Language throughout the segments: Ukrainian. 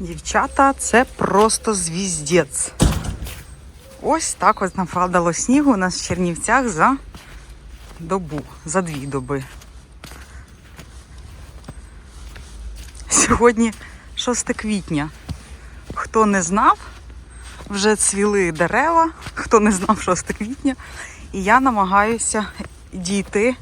Дівчата, це просто звіздець. Ось так ось нападало снігу у нас в Чернівцях за добу, за дві доби. Сьогодні 6 квітня. Хто не знав, вже цвіли дерева, хто не знав 6 квітня. І я намагаюся дійти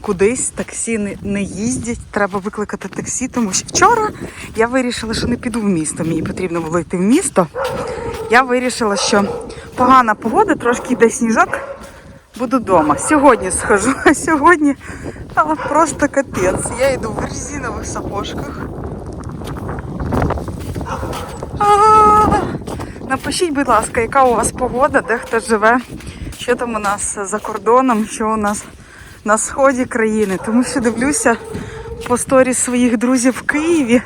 кудись. Таксі не, не їздять. Треба викликати таксі, тому що вчора я вирішила, що не піду в місто. Мені потрібно було йти в місто. Я вирішила, що погана погода, трошки йде сніжок. Буду вдома. Сьогодні схожу, а сьогодні а, просто капець. Я йду в резинових сапожках. Напишіть, будь ласка, яка у вас погода, де хто живе, що там у нас за кордоном, що у нас на сході країни. Тому що дивлюся по сторі своїх друзів в Києві.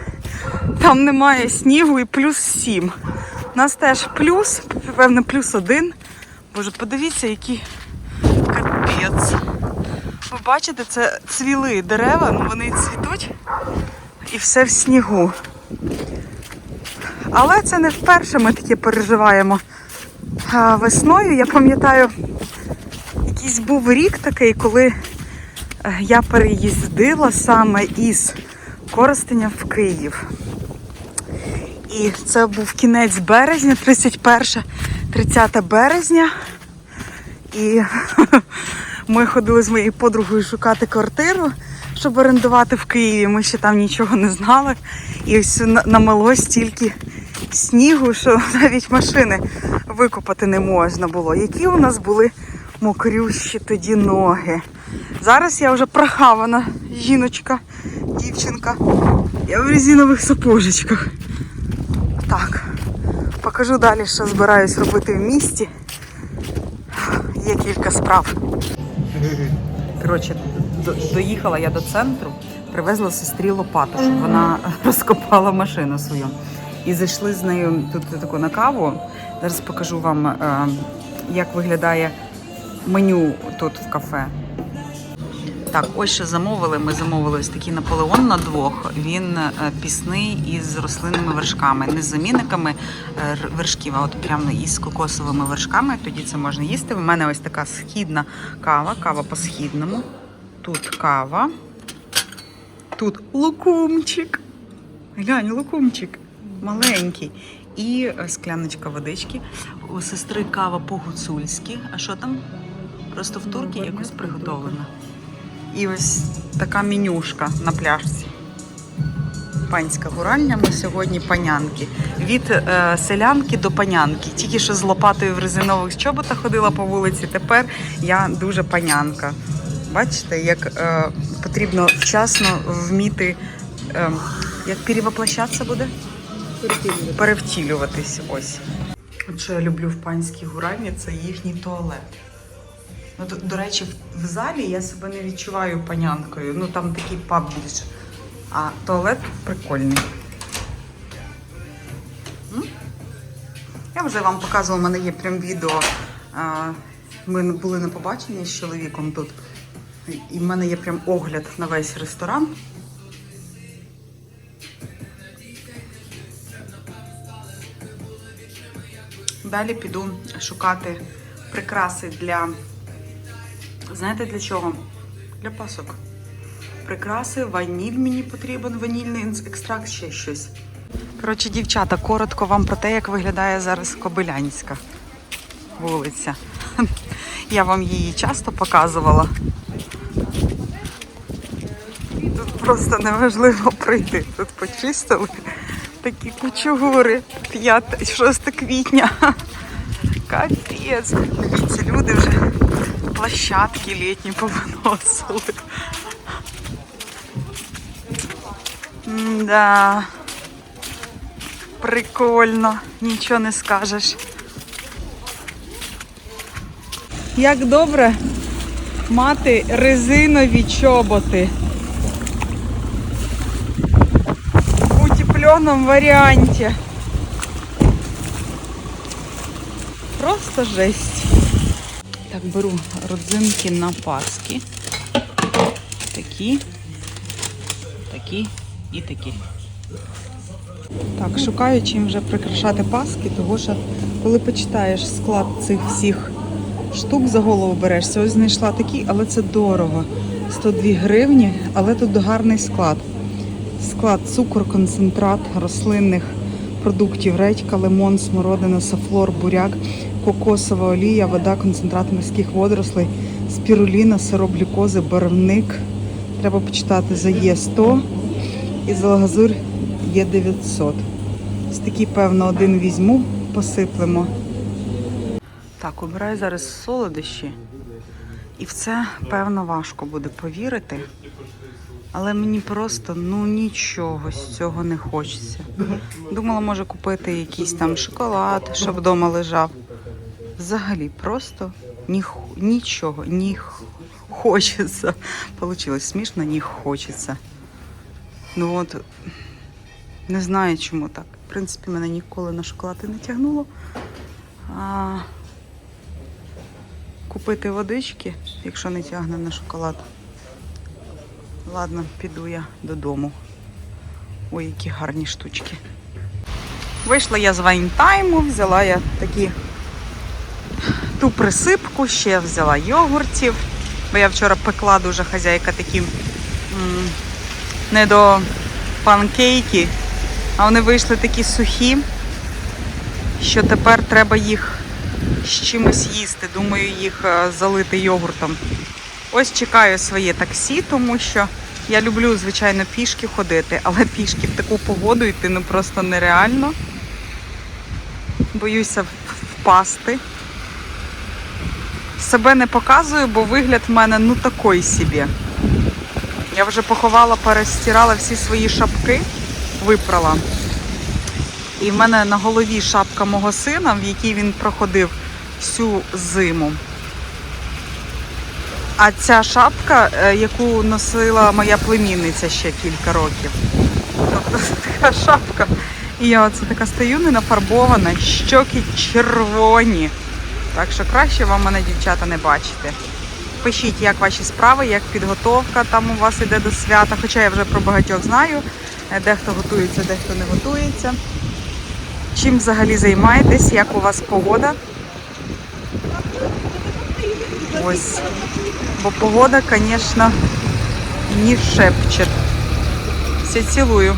Там немає снігу і плюс 7. У нас теж плюс, певно, плюс один. Боже, подивіться, який капець. Ви бачите, це цвіли дерева, ну вони цвітуть і все в снігу. Але це не вперше ми таке переживаємо весною. Я пам'ятаю, якийсь був рік такий, коли я переїздила саме із Коростеня в Київ. І це був кінець березня, 31, 30 березня. І ми ходили з моєю подругою шукати квартиру, щоб орендувати в Києві. Ми ще там нічого не знали. І ось на- намело стільки снігу, що навіть машини викопати не можна було. Які у нас були мокрющі тоді ноги. Зараз я вже прохавана жіночка, дівчинка. Я в резинових сапожечках. Так, покажу далі, що збираюсь робити в місті. Є кілька справ. Коротше, до- доїхала я до центру, привезла сестрі лопату, щоб вона розкопала машину свою. І зайшли з нею тут таку на каву. Зараз покажу вам, е, як виглядає меню тут в кафе. Так, ось що замовили. Ми замовили ось такий Наполеон на двох. Він е, пісний із рослинними вершками, не з замінниками е, вершків, а от прямо із кокосовими вершками. Тоді це можна їсти. У мене ось така східна кава, кава по східному. Тут кава. Тут лукумчик. Глянь, лукумчик. Маленький. І е, скляночка водички. У сестри кава по-гуцульськи. А що там? Просто в турці якось приготовлено. І ось така менюшка на пляжці. Панська гуральня, ми сьогодні панянки. Від е, селянки до панянки. Тільки що з лопатою в резинових чоботах ходила по вулиці. Тепер я дуже панянка. Бачите, як е, потрібно вчасно вміти, е, як перевоплощатися буде? Перевтілюватись. Ось. От що я люблю в панській гуральні, це їхній туалет. Ну, до, до речі, в, залі я себе не відчуваю панянкою. Ну там такий паб більше. А туалет прикольний. М? Я вже вам показувала, у мене є прям відео. Ми були на побаченні з чоловіком тут. І в мене є прям огляд на весь ресторан. Далі піду шукати прикраси для. Знаєте для чого? Для пасок. Прикраси, ваніль мені потрібен, ванільний екстракт, ще щось. Коротше, дівчата, коротко вам про те, як виглядає зараз Кобилянська вулиця. Я вам її часто показувала. Тут просто неважливо пройти. Тут почистили такі кучугури 5-6 квітня. Капець. Дивіться, площадки літні повиносили. Да. Прикольно, нічого не скажеш. Як добре мати резинові чоботи. В утепленому варіанті. Просто жесть. Так, беру родзинки на паски. Такі, такі і такі. Так, шукаю чим вже прикрашати паски, тому що коли почитаєш склад цих всіх штук за голову берешся, ось знайшла такі, але це дорого. 102 гривні, але тут гарний склад. Склад цукор, концентрат рослинних продуктів, редька, лимон, смородина, сафлор, буряк, кокосова олія, вода, концентрат морських водорослей, спіруліна, сироп глюкози, барвник. Треба почитати за Є100 і за лагазур Є900. Ось такий, певно, один візьму, посиплемо. Так, обираю зараз солодощі. І в це, певно, важко буде повірити. Але мені просто ну нічого з цього не хочеться. Думала, може купити якийсь там шоколад, щоб вдома лежав. Взагалі, просто ні, нічого, ні хочеться. Получилось смішно, ні хочеться. Ну от, не знаю, чому так. В принципі, мене ніколи на шоколад не тягнуло. А купити водички, якщо не тягне на шоколад. Ладно, піду я додому. Ой, які гарні штучки. Вийшла я з вайнтайму, взяла я такі ту присипку, ще взяла йогуртів, бо я вчора пекла дуже хазяйка такі м, не до панкейки, а вони вийшли такі сухі, що тепер треба їх з чимось їсти. Думаю, їх е, залити йогуртом. Ось чекаю своє таксі, тому що я люблю, звичайно, пішки ходити, але пішки в таку погоду йти ну просто нереально. Боюся впасти. Себе не показую, бо вигляд в мене ну такий собі. Я вже поховала, перестирала всі свої шапки, випрала. І в мене на голові шапка мого сина, в якій він проходив всю зиму. А ця шапка, е, яку носила моя племінниця ще кілька років. Тобто така шапка. І я оце така стою не нафарбована, щоки червоні. Так що краще вам мене, дівчата, не бачити. Пишіть, як ваші справи, як підготовка там у вас іде до свята. Хоча я вже про багатьох знаю. Е, Дехто готується, дехто не готується. Чим взагалі займаєтесь, як у вас погода? Ось. Бо погода, звісно, не шепче. Все цілую.